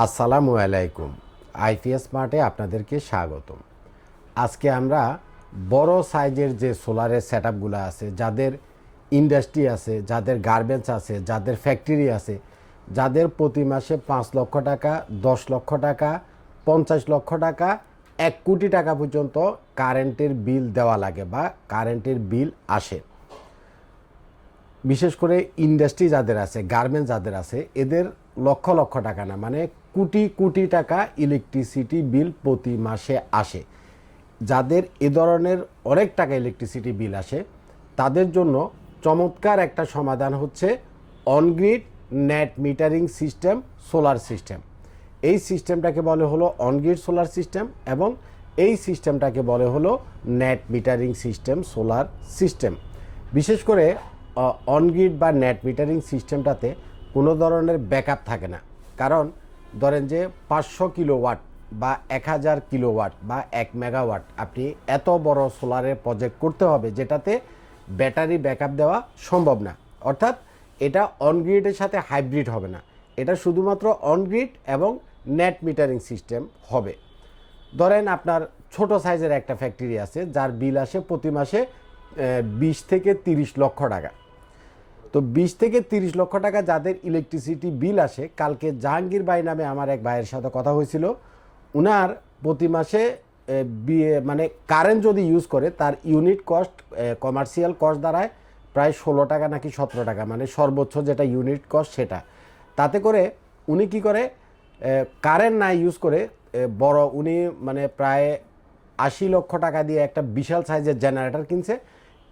আসসালামু আলাইকুম। আইপিএস মার্টে আপনাদেরকে স্বাগতম। আজকে আমরা বড় সাইজের যে সোলারের সেট আছে, যাদের ইন্ডাস্ট্রি আছে, যাদের গার্মেন্টস আছে, যাদের ফ্যাক্টরি আছে, যাদের প্রতি মাসে পাঁচ লক্ষ টাকা, দশ লক্ষ টাকা, পঞ্চাশ লক্ষ টাকা, এক কোটি টাকা পর্যন্ত কারেন্টের বিল দেওয়া লাগে বা কারেন্টের বিল আসে। বিশেষ করে ইন্ডাস্ট্রি যাদের আছে, গার্মেন্টস যাদের আছে, এদের লক্ষ লক্ষ টাকা না মানে কোটি কোটি টাকা ইলেকট্রিসিটি বিল প্রতি মাসে আসে। যাদের এ ধরনের অনেক টাকা ইলেকট্রিসিটি বিল আসে, তাদের জন্য চমৎকার একটা সমাধান হচ্ছে on grid net metering system solar system এই সিস্টেমটাকে বলে হলো অনগ্রিড সোলার সিস্টেম এবং এই সিস্টেমটাকে বলে হলো net metering system solar system বিশেষ করে অনগ্রিড বা নেট মিটারিং সিস্টেমটাতে কোনো ধরনের ব্যাকআপ থাকে না। কারণ ধরেন যে পাঁচশো কিলোওয়াট বা এক হাজার কিলোওয়াট বা এক মেগাওয়াট আপনি এত বড় সোলারের প্রজেক্ট করতে হবে যেটাতে ব্যাটারি ব্যাকআপ দেওয়া সম্ভব না। অর্থাৎ এটা অনগ্রিডের সাথে হাইব্রিড হবে না। এটা শুধুমাত্র অনগ্রিড এবং নেট মিটারিং সিস্টেম হবে। ধরেন আপনার ছোট সাইজের একটা ফ্যাক্টরি আছে, যার বিল আসে প্রতি মাসে বিশ থেকে তিরিশ লক্ষ টাকা। তো বিশ থেকে তিরিশ লক্ষ টাকা যাদের ইলেকট্রিসিটি বিল আসে, কালকে জাহাঙ্গীর ভাই নামে আমার এক ভাইয়ের সাথে কথা হয়েছিল। উনার প্রতি মাসে মানে কারেন্ট যদি ইউজ করে, তার ইউনিট কস্ট কমার্শিয়াল কস্ট দাঁড়ায় প্রায় ষোলো টাকা নাকি সতেরো টাকা মানে সর্বোচ্চ যেটা ইউনিট কস্ট সেটা। তাতে করে উনি কি করে কারেন্ট না ইউজ করে বড় উনি মানে প্রায় আশি লক্ষ টাকা দিয়ে একটা বিশাল সাইজের জেনারেটর কিনছে।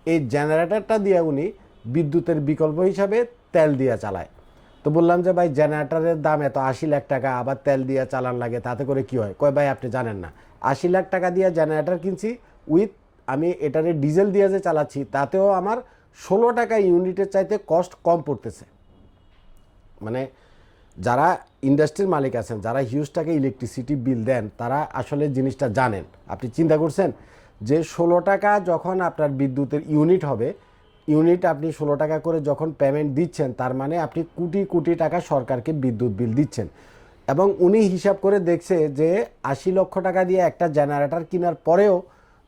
এই জেনারেটরটা দিয়ে উনি বিদ্যুতের বিকল্প হিসাবে তেল দিয়ে চালায়। তো বললাম যে, ভাই, জেনারেটারের দাম এত আশি লাখ টাকা, আবার তেল দিয়ে চালান লাগে, তাতে করে কি হয়? কয়, ভাই, আপনি জানেন না। আশি লাখ টাকা দিয়ে জেনারেটার কিনছি উইথ আমি এটারে ডিজেল দিয়ে যে চালাচ্ছি, তাতেও আমার ষোলো টাকা ইউনিটের চাইতে কস্ট কম পড়তেছে। মানে যারা ইন্ডাস্ট্রির মালিক আছেন, যারা হিউজ টাকা ইলেকট্রিসিটি বিল দেন, তারা আসলে জিনিসটা জানেন। আপনি চিন্তা করছেন যে, ষোলো টাকা যখন আপনার বিদ্যুতের ইউনিট হবে ইউনিট আপনি ষোলো টাকা করে যখন পেমেন্ট দিচ্ছেন, তার মানে আপনি কোটি কোটি টাকা সরকারকে বিদ্যুৎ বিল দিচ্ছেন। এবং উনি হিসাব করে দেখছে যে আশি লক্ষ টাকা দিয়ে একটা জেনারেটর কেনার পরেও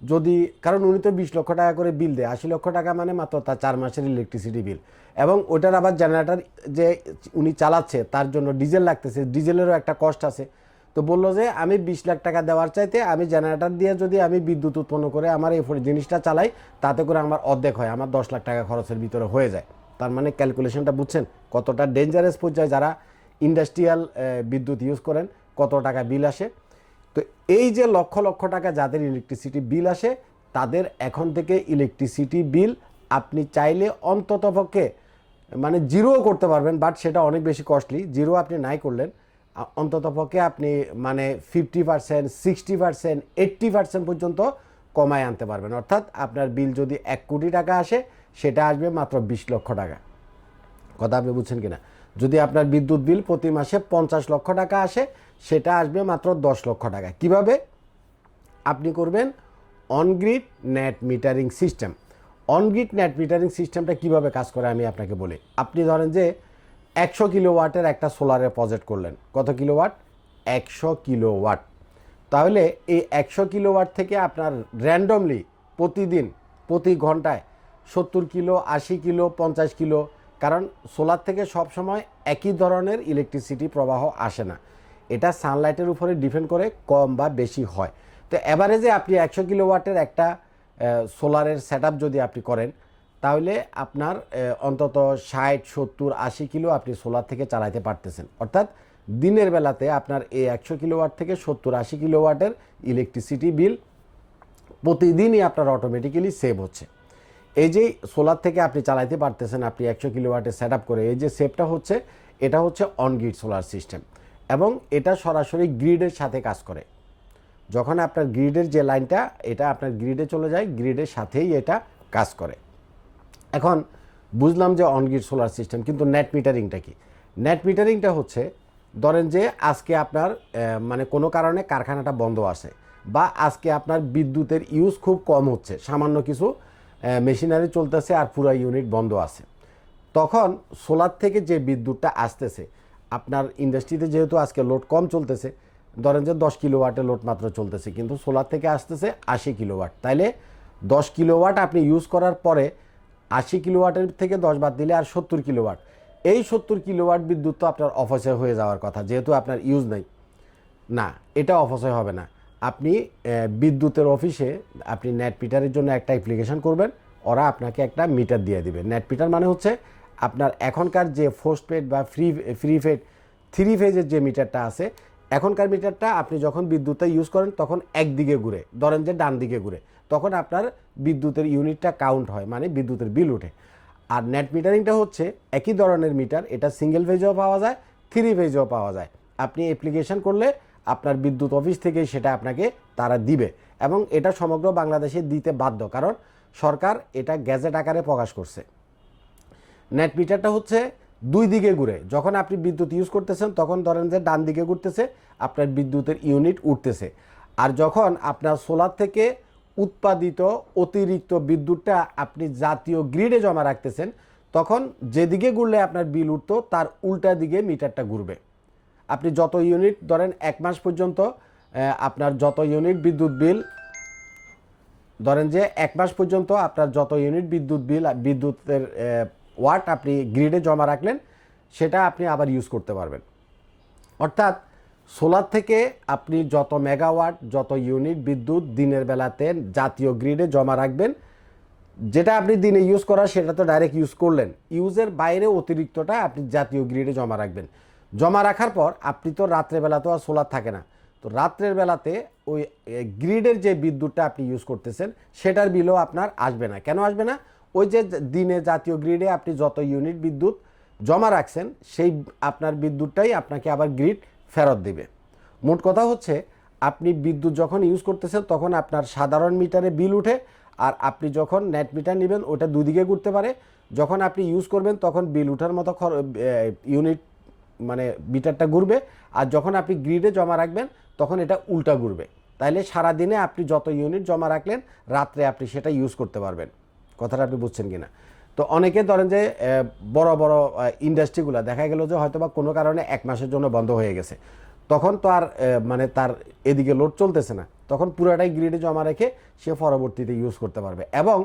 যদি, কারণ উনি তো বিশ লক্ষ টাকা করে বিল দেয়, আশি লক্ষ টাকা মানে মাত্র তার চার মাসের ইলেকট্রিসিটি বিল এবং ওটার আবার জেনারেটর যে উনি চালাচ্ছে, তার জন্য ডিজেল লাগতেছে ডিজেলেরও একটা কষ্ট আছে। তো বলল যে, আমি বিশ লাখ টাকা দেওয়ার চাইতে আমি জেনারেটর দিয়ে যদি আমি বিদ্যুৎ উৎপন্ন করে আমার এই জিনিসটা চালাই, তাতে করে আমার অর্ধেক হয়, আমার দশ লাখ টাকা খরচের ভিতরে হয়ে যায়। তার মানে ক্যালকুলেশনটা বুঝছেন, কতটা ডেঞ্জারাস পর্যায়ে যারা ইন্ডাস্ট্রিয়াল বিদ্যুৎ ইউজ করেন, কত টাকা বিল আসে। তো এই যে লক্ষ লক্ষ টাকা যাদের ইলেকট্রিসিটি বিল আসে, তাদের এখন থেকে ইলেকট্রিসিটি বিল আপনি চাইলে অন্ততপক্ষে মানে জিরোও করতে পারবেন বাট সেটা অনেক বেশি কস্টলি জিরো আপনি নাই করলেন। আ- অন্ততপক্ষে আপনি মানে fifty percent sixty percent eighty percent পর্যন্ত কমায় আনতে পারবেন। অর্থাৎ আপনার বিল যদি এক কোটি টাকা আসে, সেটা আসবে মাত্র বিশ লক্ষ টাকা। কথা আপনি বুঝছেন কি না যদি আপনার বিদ্যুৎ বিল প্রতি মাসে পঞ্চাশ লক্ষ টাকা আসে, সেটা আসবে মাত্র দশ লক্ষ টাকা। কীভাবে? আপনি করবেন on grid net metering system on grid net metering সিস্টেমটা কীভাবে কাজ করে আমি আপনাকে বলি। আপনি ধরেন যে একশো কিলোওয়াটের একটা সোলারের প্রজেক্ট করলেন। কত কিলোওয়াট? একশো কিলোওয়াট। তাহলে এই একশো কিলোওয়াট থেকে আপনার র্যান্ডমলি প্রতিদিন, প্রতি ঘন্টায় সত্তর কিলো, আশি কিলো, পঞ্চাশ কিলো, কারণ সোলার থেকে সব সময় একই ধরনের ইলেকট্রিসিটি প্রবাহ আসে না। এটা সানলাইটের উপরে ডিপেন্ড করে কম বা বেশি হয়। তো অ্যাভারেজে আপনি একশো কিলোওয়াটের একটা সোলারের সেট যদি আপনি করেন তাহলে আপনার অন্তত ষাট, সত্তর, আশি কিলো আপনি সোলার থেকে চালাতে পারতেছেন। অর্থাৎ দিনের বেলাতে আপনার এই একশো কিলোওয়াট থেকে সত্তর, আশি কিলোওয়াটের ইলেকট্রিসিটি বিল প্রতিদিনই আপনার অটোমেটিক্যালি সেভ হচ্ছে। এই যে সোলার থেকে আপনি চালাইতে পারতেছেন, আপনি একশো কিলোওয়াটের সেট আপ করে, এই যে সেভটা হচ্ছে, এটা হচ্ছে অনগ্রিড সোলার সিস্টেম এবং এটা সরাসরি গ্রিডের সাথে কাজ করে। যখন আপনার গ্রিডের যে লাইনটা এটা আপনার গ্রিডে চলে যায় গ্রিডের সাথেই এটা কাজ করে। এখন বুঝলাম যে অনগ্রিড সোলার সিস্টেম কিন্তু নেট মিটারিংটা কি? নেট মিটারিংটা হচ্ছে, ধরেন যে আজকে আপনার মানে কোনো কারণে কারখানাটা বন্ধ আছে বা আজকে আপনার বিদ্যুতের ইউজ খুব কম হচ্ছে, সামান্য কিছু মেশিনারি চলতেছে আর পুরো ইউনিট বন্ধ আছে। তখন সোলার থেকে যে বিদ্যুৎটা আসতেছে, আপনার ইন্ডাস্ট্রিতে যেহেতু আজকে লোড কম চলতেছে, ধরেন যে দশ কিলোওয়াটের লোড মাত্র চলতেছে, কিন্তু সোলার থেকে আসতেছে আশি কিলোওয়াট তাইলে দশ কিলোওয়াট আপনি ইউজ করার পরে আশি কিলোওয়াটের থেকে দশ বাদ দিলে আর সত্তর কিলোওয়াট। এই সত্তর কিলোওয়াট বিদ্যুৎ তো আপনার অফসে হয়ে যাওয়ার কথা, যেহেতু আপনার ইউজ নেই। না, এটা অপচয় হবে না। আপনি বিদ্যুতের অফিসে আপনি নেট মিটারের জন্য একটা অ্যাপ্লিকেশন করবেন, ওরা আপনাকে একটা মিটার দিয়ে দিবে। নেট মিটার মানে হচ্ছে আপনার এখনকার যে পোস্ট পেড বা ফ্রি ফ্রি ফেড থ্রি ফেজের যে মিটারটা আছে, এখনকার মিটারটা আপনি যখন বিদ্যুৎটা ইউজ করেন, তখন একদিকে ঘুরে, ধরেন যে ডান দিকে ঘুরে। তখন আপনার বিদ্যুতের ইউনিটটা কাউন্ট হয় মানে বিদ্যুতের বিল ওঠে। আর নেট মিটারিংটা হচ্ছে একই ধরনের মিটার এটা সিঙ্গেল ফেজেও পাওয়া যায় থ্রি ফেজেও পাওয়া যায়। আপনি অ্যাপ্লিকেশন করলে আপনার বিদ্যুৎ অফিস থেকে সেটা আপনাকে তারা দিবে এবং এটা সমগ্র বাংলাদেশে দিতে বাধ্য, কারণ সরকার এটা গ্যাজেট আকারে প্রকাশ করছে। নেট মিটারটা হচ্ছে দুই দিকে ঘুরে, যখন আপনি বিদ্যুৎ ইউজ করতেছেন, তখন ধরেন যে ডান দিকে ঘুরতেছে, আপনার বিদ্যুতের ইউনিট উঠতেছে। আর যখন আপনার সোলার থেকে উৎপাদিত অতিরিক্ত বিদ্যুৎটা আপনি জাতীয় গ্রিডে জমা রাখতেছেন, তখন যেদিকে ঘুরলে আপনার বিল উঠতো, তার উল্টা দিকে মিটারটা ঘুরবে। আপনি যত ইউনিট, ধরেন এক মাস পর্যন্ত আপনার যত ইউনিট বিদ্যুৎ বিল, ধরেন যে এক মাস পর্যন্ত আপনার যত ইউনিট বিদ্যুৎ বিল, বিদ্যুতের ওয়াট আপনি গ্রিডে জমা রাখলেন, সেটা আপনি আবার ইউজ করতে পারবেন। অর্থাৎ সোলার থেকে আপনি যত মেগাওয়াট, যত ইউনিট বিদ্যুৎ দিনের বেলাতে জাতীয় গ্রিডে জমা রাখবেন। যেটা আপনি দিনে ইউজ করা সেটা তো ডাইরেক্ট ইউজ করলেন। ইউজের বাইরে অতিরিক্তটা আপনি জাতীয় গ্রিডে জমা রাখবেন। জমা রাখার পর আপনি তো রাত্রেবেলা তো আর সোলার থাকে না। তো রাত্রের বেলাতে ওই গ্রিডের যে বিদ্যুৎটা আপনি ইউজ করতেছেন, সেটার বিলও আপনার আসবে না। কেন আসবে না? ওই যে দিনে জাতীয় গ্রিডে আপনি যত ইউনিট বিদ্যুৎ জমা রাখছেন, সেই আপনার বিদ্যুৎটাই আপনাকে আবার গ্রিড ফেরত দিবে। মোট কথা হচ্ছে, আপনি বিদ্যুৎ যখন ইউজ করতেছেন, তখন আপনার সাধারণ মিটারে বিল উঠে, আর আপনি যখন নেট মিটার নেবেন, ওটা দুদিকে ঘুরতে পারে। যখন আপনি ইউজ করবেন, তখন বিল উঠার মতো ইউনিট মানে মিটারটা ঘুরবে, আর যখন আপনি গ্রিডে জমা রাখবেন, তখন এটা উল্টা ঘুরবে। তাইলে সারা দিনে আপনি যত ইউনিট জমা রাখলেন, রাত্রে আপনি সেটা ইউজ করতে পারবেন। কথাটা আপনি বুঝছেন কিনা? তো অনেকে ধরেন যে বড় বড় ইন্ডাস্ট্রিগুলো দেখা গেল যে হয়তো বা কোনো কারণে এক মাসের জন্য বন্ধ হয়ে গেছে। তখন তো আর মানে তার এদিকে লোড চলতেছে না। তখন পুরোটাই গ্রিডে জমা রেখে সে পরবর্তীতে ইউজ করতে পারবে। এবং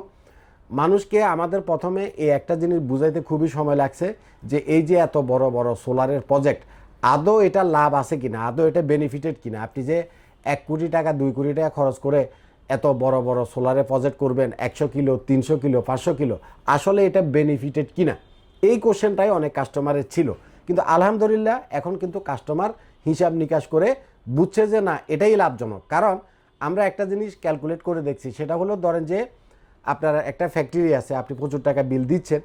মানুষকে আমাদের প্রথমে এই একটা জিনিস বুঝাইতে খুবই সময় লাগছে যে, এই যে এত বড় বড় সোলারের প্রজেক্ট আদৌ এটা লাভ আছে কিনা? আদৌ এটা বেনিফিটেড কিনা? আপনি যে এক কোটি টাকা, দুই কোটি টাকা খরচ করে এত বড় বড় সোলারে প্রজেক্ট করবেন, একশো কিলো, তিনশো কিলো, পাঁচশো কিলো, আসলে এটা বেনিফিটেড কিনা? এই কোশ্চেনটাই অনেক কাস্টমারের ছিল। কিন্তু আলহামদুলিল্লাহ, এখন কিন্তু কাস্টমার হিসাব নিকাশ করে বুঝছে যে না, এটাই লাভজনক। কারণ আমরা একটা জিনিস ক্যালকুলেট করে দেখছি, সেটা হলো ধরেন যে আপনার একটা ফ্যাক্টরি আছে, আপনি প্রচুর টাকা বিল দিচ্ছেন।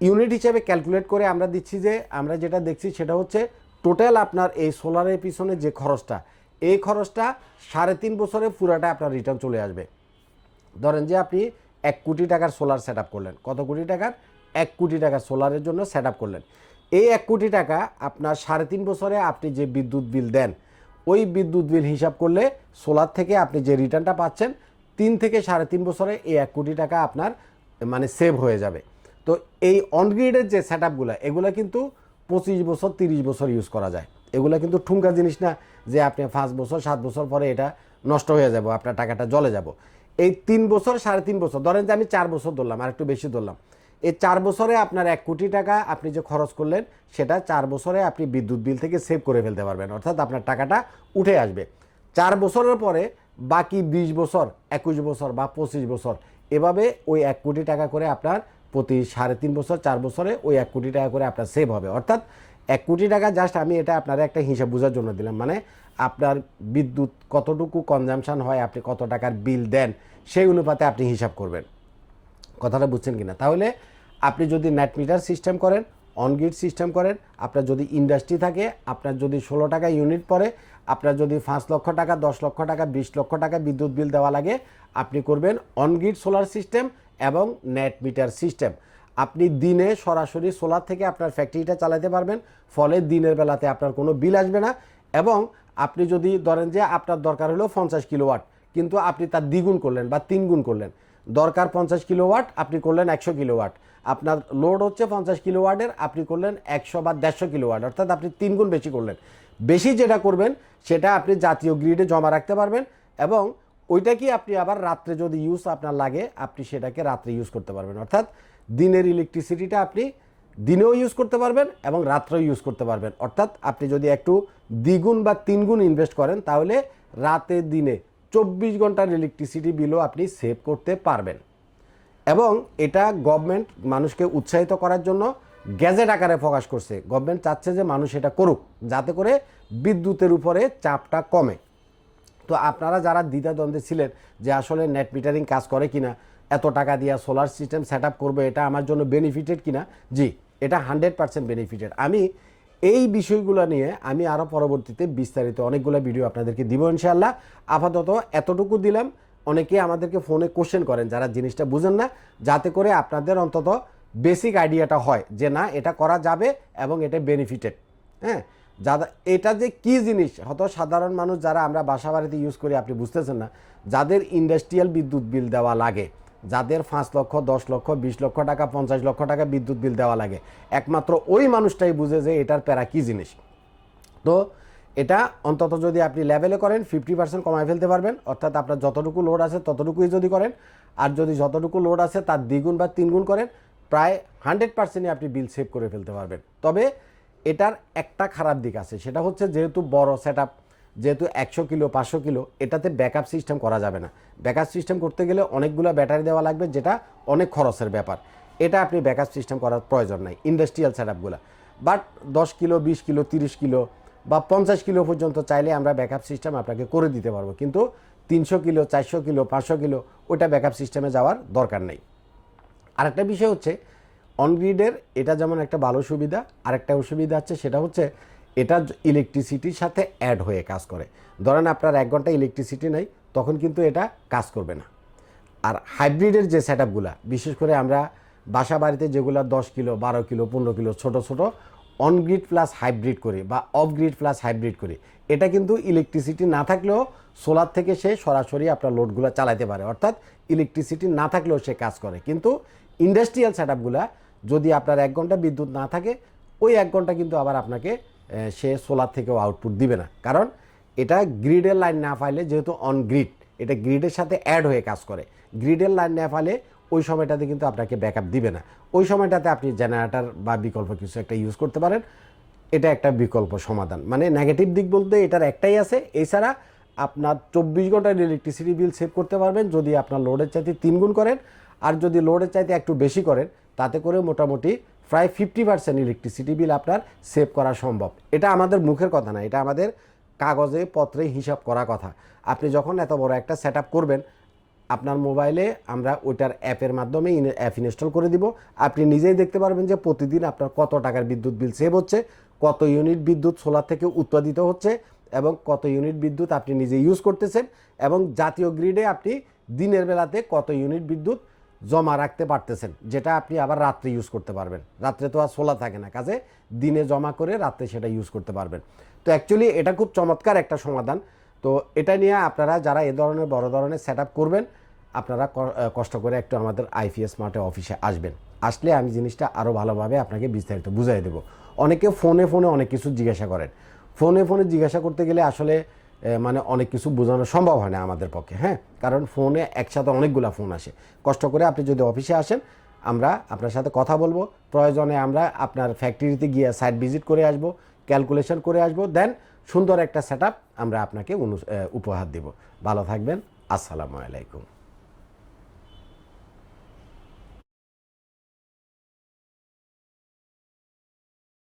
ইউনিট হিসাবে ক্যালকুলেট করে আমরা দিচ্ছি যে, আমরা যেটা দেখছি সেটা হচ্ছে টোটাল আপনার এই সোলারের পিছনে যে খরচটা এই খরচটা সাড়ে তিন বছরে পুরাটা আপনার রিটার্ন চলে আসবে। ধরেন যে আপনি এক কোটি টাকার সোলার সেট করলেন। কত কোটি টাকার? এক কোটি টাকার সোলারের জন্য সেট করলেন। এই এক কোটি টাকা আপনার সাড়ে তিন বছরে আপনি যে বিদ্যুৎ বিল দেন, ওই বিদ্যুৎ বিল হিসাব করলে সোলার থেকে আপনি যে রিটার্নটা পাচ্ছেন, তিন থেকে সাড়ে তিন বছরে এই এক কোটি টাকা আপনার মানে সেভ হয়ে যাবে। তো এই অনগ্রিডের যে সেট আপগুলো এগুলো কিন্তু পঁচিশ বছর, তিরিশ বছর ইউজ করা যায়। এগুলো কিন্তু ঠুমকা জিনিস না। যে আপনি পাঁচ বছর, সাত বছর পরে এটা নষ্ট হয়ে যাব, আপনার টাকাটা জলে যাব। এই তিন বছর, সাড়ে তিন বছর, ধরেন যে আমি চার বছর ধরলাম আর একটু বেশি ধরলাম। এই চার বছরে আপনার এক কোটি টাকা আপনি যে খরচ করলেন, সেটা চার বছরে আপনি বিদ্যুৎ বিল থেকে সেভ করে ফেলতে পারবেন, অর্থাৎ আপনার টাকাটা উঠে আসবে। চার বছরের পরে বাকি বিশ বছর, একুশ বছর বা পঁচিশ বছর, এভাবে ওই এক কোটি টাকা করে আপনার প্রতি সাড়ে তিন বছর, চার বছরে ওই এক কোটি টাকা করে আপনার সেভ হবে। অর্থাৎ এক কোটি টাকা জাস্ট আমি এটা আপনার একটা হিসাব বোঝার জন্য দিলাম। মানে আপনার বিদ্যুৎ কতটুকু কনজামশন হয়, আপনি কত টাকার বিল দেন, সেই অনুপাতে আপনি হিসাব করবেন। কথাটা বুঝছেন কিনা? তাহলে আপনি যদি নেট মিটার সিস্টেম করেন অনগ্রিড সিস্টেম করেন, আপনার যদি ইন্ডাস্ট্রি থাকে, আপনার যদি ষোলো টাকা ইউনিট পড়ে, আপনার যদি পাঁচ লক্ষ টাকা, দশ লক্ষ টাকা, বিশ লক্ষ টাকা বিদ্যুৎ বিল দেওয়া লাগে, আপনি করবেন অনগ্রিড সোলার সিস্টেম এবং নেট মিটার সিস্টেম আপনি দিনে সরাসরি সোলার থেকে আপনার ফ্যাক্টরিটা চালাতে পারবেন, ফলে দিনের বেলাতে আপনার কোনো বিল আসবে না। এবং আপনি যদি ধরেন যে আপনার দরকার হলো পঞ্চাশ কিলোওয়াট, কিন্তু আপনি তার দ্বিগুণ করলেন বা তিনগুণ করলেন। দরকার পঞ্চাশ কিলোওয়াট, আপনি করলেন একশো কিলোওয়াট। আপনার লোড হচ্ছে পঞ্চাশ কিলোওয়াটের, আপনি করলেন একশো বা দেড়শো কিলোওয়াট, অর্থাৎ আপনি তিনগুণ বেশি করলেন। বেশি যেটা করবেন, সেটা আপনি জাতীয় গ্রিডে জমা রাখতে পারবেন এবং ওইটা কি আপনি আবার রাত্রে যদি ইউজ আপনার লাগে, আপনি সেটাকে রাত্রে ইউজ করতে পারবেন। অর্থাৎ দিনের ইলেকট্রিসিটিটা আপনি দিনেও ইউজ করতে পারবেন এবং রাত্রেও ইউজ করতে পারবেন। অর্থাৎ আপনি যদি একটু দ্বিগুণ বা তিনগুণ ইনভেস্ট করেন, তাহলে রাতে, দিনে চব্বিশ ঘণ্টার ইলেকট্রিসিটি বিলও আপনি সেভ করতে পারবেন। এবং এটা গভর্নমেন্ট মানুষকে উৎসাহিত করার জন্য গ্যাজেট আকারে প্রকাশ করছে। গভর্নমেন্ট চাচ্ছে যে মানুষ এটা করুক, যাতে করে বিদ্যুতের উপরে চাপটা কমে। তো আপনারা যারা দ্বিধাদ্বন্দ্বে ছিলেন যে আসলে নেট মিটারিং কাজ করে কিনা এত টাকা দিয়া সোলার সিস্টেম সেট আপ করব, এটা আমার জন্য বেনিফিটেড কিনা? জি, এটা হান্ড্রেড পার্সেন্ট বেনিফিটেড আমি এই বিষয়গুলো নিয়ে আমি আরও পরবর্তীতে বিস্তারিত অনেকগুলো ভিডিও আপনাদেরকে দিব ইনশাল্লাহ আপাতত এতটুকু দিলাম। অনেকে আমাদেরকে ফোনে কোশ্চেন করেন, যারা জিনিসটা বুঝেন না, যাতে করে আপনাদের অন্তত বেসিক আইডিয়াটা হয় যে না, এটা করা যাবে এবং এটা বেনিফিটেড হ্যাঁ যারা এটা যে কি জিনিস? হয়তো সাধারণ মানুষ যারা আমরা বাসা বাড়িতে ইউজ করি, আপনি বুঝতেছেন না, যাদের ইন্ডাস্ট্রিয়াল বিদ্যুৎ বিল দেওয়া লাগে যাদের পাঁচ লক্ষ, দশ লক্ষ, বিশ লক্ষ টাকা, পঞ্চাশ লক্ষ টাকা বিদ্যুৎ বিল দেওয়া লাগে। একমাত্র ওই মানুষটাই বুঝে যে এটার প্যারা কী জিনিস। তো এটা অন্তত যদি আপনি লেভেলে করেন ফিফটি পার্সেন্ট কমায় ফেলতে পারবেন। অর্থাৎ আপনার যতটুকু লোড আছে, ততটুকুই যদি করেন। আর যদি যতটুকু লোড আছে, তার দ্বিগুণ বা তিনগুণ করেন, প্রায় হান্ড্রেড পার্সেন্টই আপনি বিল সেভ করে ফেলতে পারবেন। তবে এটার একটা খারাপ দিক আছে। সেটা হচ্ছে যেহেতু বড় সেট যেহেতু একশো কিলো, পাঁচশো কিলো, এটাতে ব্যাকআপ সিস্টেম করা যাবে না। ব্যাকআপ সিস্টেম করতে গেলে অনেকগুলো ব্যাটারি দেওয়া লাগবে, যেটা অনেক খরচের ব্যাপার। এটা আপনি ব্যাকআপ সিস্টেম করার প্রয়োজন নাই ইন্ডাস্ট্রিয়াল সেট আপগুলো বাট দশ কিলো, বিশ কিলো, তিরিশ কিলো বা পঞ্চাশ কিলো পর্যন্ত চাইলে আমরা ব্যাকআপ সিস্টেম আপনাকে করে দিতে পারব। কিন্তু তিনশো কিলো, চারশো কিলো, পাঁচশো কিলো ওটা ব্যাকআপ সিস্টেমে যাওয়ার দরকার নেই। আরেকটা বিষয় হচ্ছে অনগ্রিডের এটা যেমন একটা ভালো সুবিধা, আরেকটা অসুবিধা হচ্ছে সেটা হচ্ছে এটা ইলেকট্রিসিটির সাথে অ্যাড হয়ে কাজ করে। ধরেন আপনার এক ঘণ্টা ইলেকট্রিসিটি নেই, তখন কিন্তু এটা কাজ করবে না। আর হাইব্রিডের যে সেট বিশেষ করে আমরা বাসা বাড়িতে যেগুলো দশ কিলো, বারো কিলো, পনেরো কিলো, ছোট ছোট অনগ্রিড প্লাস হাইব্রিড করি বা অফ গ্রিড প্লাস হাইব্রিড করি, এটা কিন্তু ইলেকট্রিসিটি না থাকলেও সোলার থেকে সে সরাসরি আপনার লোডগুলো চালাতে পারে। অর্থাৎ ইলেকট্রিসিটি না থাকলেও সে কাজ করে। কিন্তু ইন্ডাস্ট্রিয়াল সেট যদি আপনার এক ঘণ্টা বিদ্যুৎ না থাকে, ওই এক ঘণ্টা কিন্তু আবার আপনাকে সে সোলার থেকেও আউটপুট দিবে না। কারণ এটা গ্রিডের লাইন না পাইলে যেহেতু অন গ্রিড এটা গ্রিডের সাথে অ্যাড হয়ে কাজ করে। গ্রিডের লাইন না পাইলে ওই সময়টাতে কিন্তু আপনাকে ব্যাকআপ দিবে না। ওই সময়টাতে আপনি জেনারেটার বা বিকল্প কিছু একটা ইউজ করতে পারেন। এটা একটা বিকল্প সমাধান। মানে নেগেটিভ দিক বলতে এটার একটাই আছে। এছাড়া আপনার চব্বিশ ঘণ্টার ইলেকট্রিসিটি বিল সেভ করতে পারবেন। যদি আপনার লোডের চাইতে তিন গুণ করেন, আর যদি লোডের চাইতে একটু বেশি করেন, তাতে করে মোটামুটি প্রায় ফিফটি পার্সেন্ট ইলেকট্রিসিটি বিল আপনার সেভ করা সম্ভব। এটা আমাদের মুখের কথা না, এটা আমাদের কাগজে, পত্রে হিসাব করা কথা। আপনি যখন এত বড় একটা সেট করবেন, আপনার মোবাইলে আমরা ওইটার অ্যাপের মাধ্যমে অ্যাপ ইনস্টল করে দিব। আপনি নিজেই দেখতে পারবেন যে প্রতিদিন আপনার কত টাকার বিদ্যুৎ বিল সেভ হচ্ছে, কত ইউনিট বিদ্যুৎ সোলার থেকে উৎপাদিত হচ্ছে এবং কত ইউনিট বিদ্যুৎ আপনি নিজে ইউজ করতেছেন এবং জাতীয় গ্রিডে আপনি দিনের বেলাতে কত ইউনিট বিদ্যুৎ জমা রাখতে পারতেছেন, যেটা আপনি আবার রাত্রে ইউজ করতে পারবেন। রাত্রে তো আর সোলা থাকে না কাজে, দিনে জমা করে রাত্রে সেটা ইউজ করতে পারবেন। তো অ্যাকচুয়ালি এটা খুব চমৎকার একটা সমাধান। তো এটা নিয়ে আপনারা যারা এ ধরনের, বড় ধরনের সেট করবেন, আপনারা কষ্ট করে একটু আমাদের আইপিএস মার্টে অফিসে আসবেন। আসলে আমি জিনিসটা আরও ভালোভাবে আপনাকে বিস্তারিত বুঝাই দেবো। অনেকে ফোনে ফোনে অনেক কিছু জিজ্ঞাসা করেন। ফোনে ফোনে জিজ্ঞাসা করতে গেলে আসলে মানে অনেক কিছু বোঝানো সম্ভব হয় না আমাদের পক্ষে হ্যাঁ? কারণ ফোনে একসাথে অনেকগুলো ফোন আসে। কষ্ট করে আপনি যদি অফিসে আসেন, আমরা আপনার সাথে কথা বলব। প্রয়োজনে আমরা আপনার ফ্যাক্টরিতে গিয়ে সাইট ভিজিট করে আসব ক্যালকুলেশন করে আসব দেন সুন্দর একটা সেট আমরা আপনাকে উপহার দেব। ভালো থাকবেন, আসসালামু আলাইকুম।